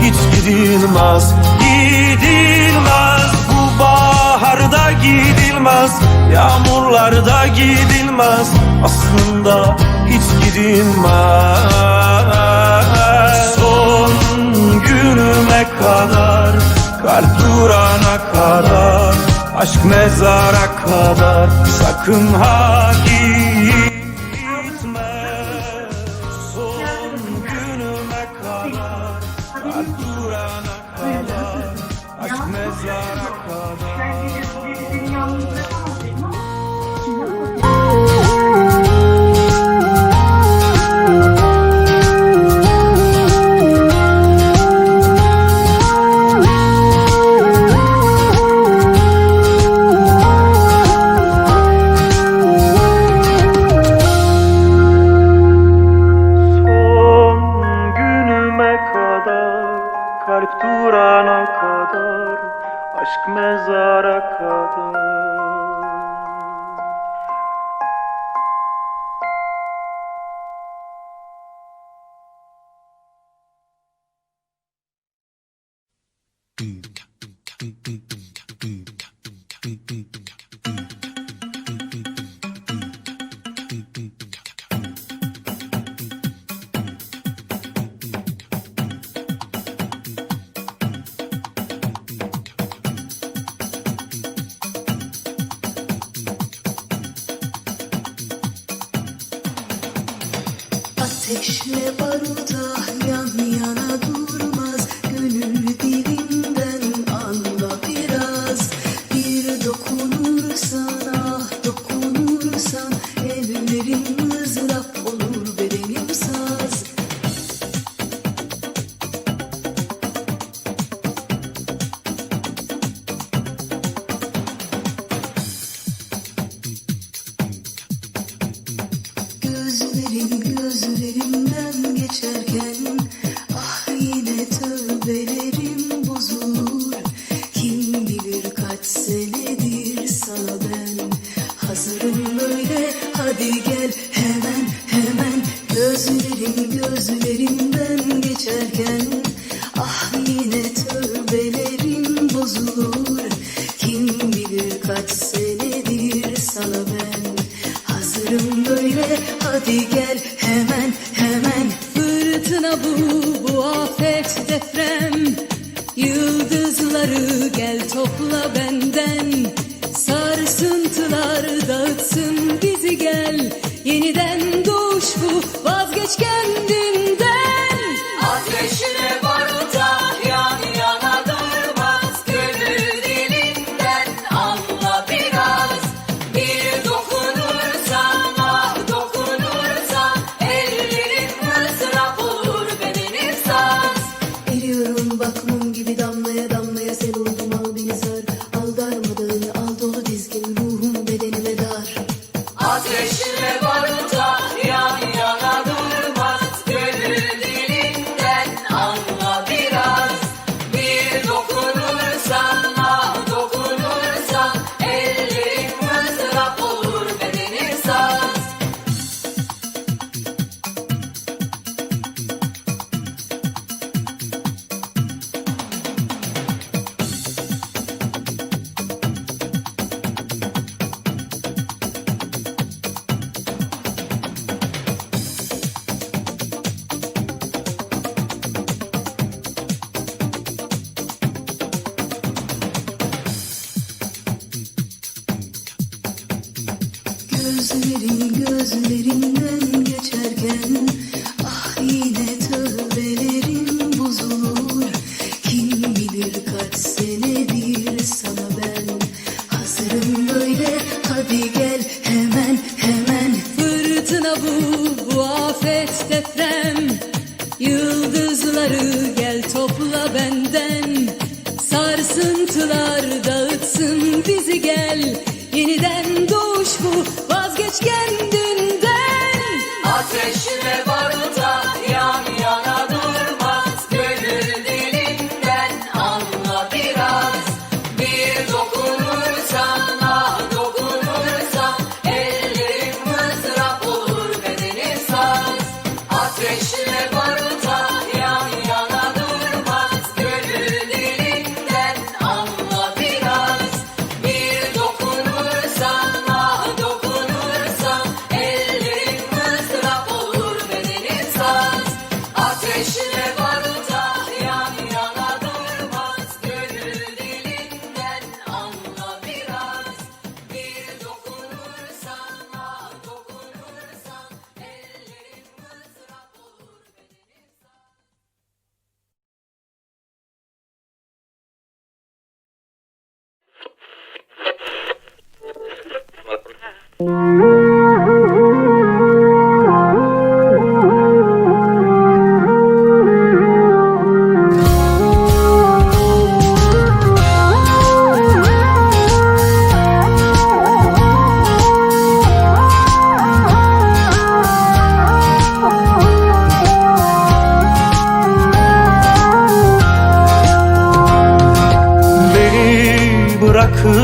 hiç gidilmez Gidilmez. Bu baharda gidilmez Yağmurlarda gidilmez. Aslında hiç gidilmez. Son günüme kadar Kalp durana kadar Aşk mezara kadar. Sakın ha gitme Aşk mezara kadar Son Ateşle baruta ah, yan güzelidir sana ben. Hazırım böyle. Hadi gel hemen hemen. Gözlerin gözlerimden geçerken Ah yine bozulur. Kim bilir kaç senedir sana ben. Hazırım böyle. Hadi gel hemen hemen. Fırtına bu bu afet deprem. Yıldızları gel topla benden Gözlerin gözlerimden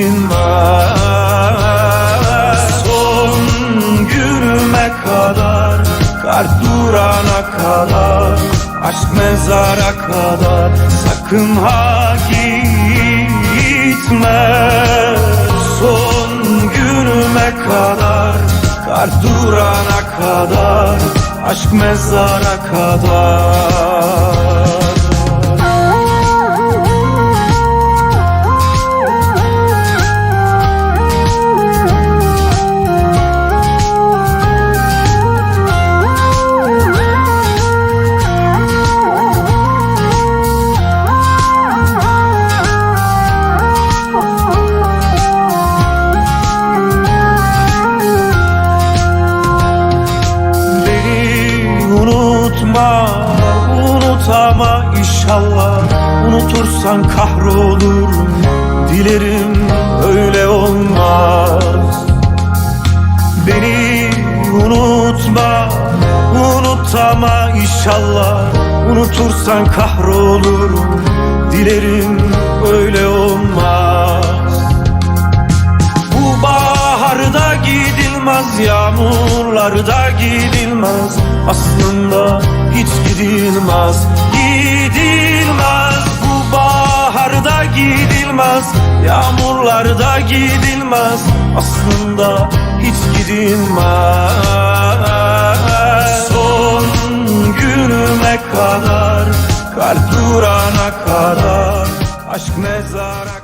hiç gidilmez Son günüme kadar Kar durana kadar Aşk mezara kadar. Sakın ha gitme. Son günüme kadar Kar durana kadar Aşk mezara kadar unutma, unutama inşallah. Unutursan kahrolurum Dilerim öyle olmaz. Bu baharda gidilmez, yağmurlarda gidilmez. Aslında hiç gidilmez, gidilmez. Bu baharda gidilmez, yağmurlarda gidilmez. Aslında hiç gidilmez günüme kadar, kalp durana kadar Aşk mezara